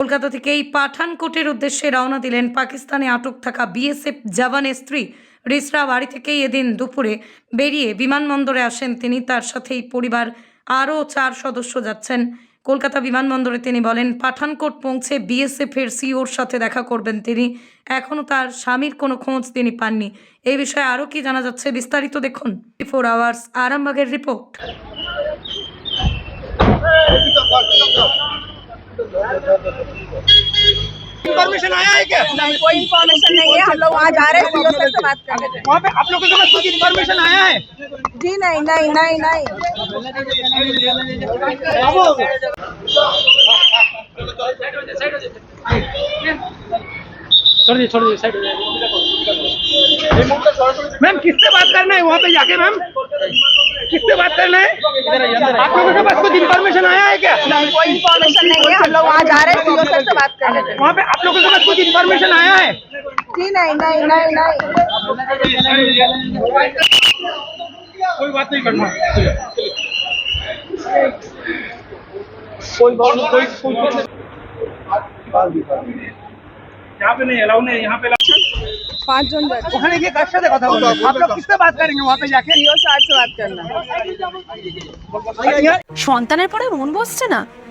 কলকাতা থেকে এই পাঠানকোটের উদ্দেশ্যে রওনা দিলেন পাকিস্তানে আটক থাকা বিএসএফ জওয়ানের স্ত্রী রিসরা বাড়ি থেকেই এদিন দুপুরে বেরিয়ে বিমানবন্দরে আসেন তিনি। তার সাথেই পরিবার আরও চার সদস্য যাচ্ছেন। কলকাতা বিমানবন্দরে তিনি বলেন, পাঠানকোট পৌঁছে বিএসএফ এর সিওর সাথে দেখা করবেন তিনি। এখনও তার স্বামীর কোনো খোঁজ তিনি পাননি। এই বিষয়ে আরও কি জানা যাচ্ছে বিস্তারিত দেখুন। ফোর আওয়ার্স আরামবাগের রিপোর্ট। इन्फॉर्मेशन आया है क्या? नहीं कोई इन्फॉर्मेशन नहीं है। हम लोग वहाँ जा रहे हैं सीओ सर से बात करने वहाँ पे आप लोगों के पास कुछ इन्फॉर्मेशन आया है? जी नहीं नहीं नहीं नहीं। मैम किससे बात करना है? वहाँ पे जाके मैम किससे बात करना है? आप लोगों के पास कुछ इन्फॉर्मेशन आया है क्या? नहीं कोई इन्फॉर्मेशन नहीं है हम लोग वहाँ जा रहे हैं सीओ सर से बात करने वहाँ पे आप लोगों के पास कुछ इन्फॉर्मेशन आया है जी नहीं नहीं नहीं नहीं कोई बात नहीं करना कोई बात नहीं कोई कोई यहाँ पे नहीं अलाउ नहीं यहाँ पे पाँच जन बैठे ওখানে গিয়ে কার সাথে কথা বলবো आप लोग किससे बात करेंगे वहाँ पे जाके सीओ सर से बात करना সন্তানের পরে মন বসছে না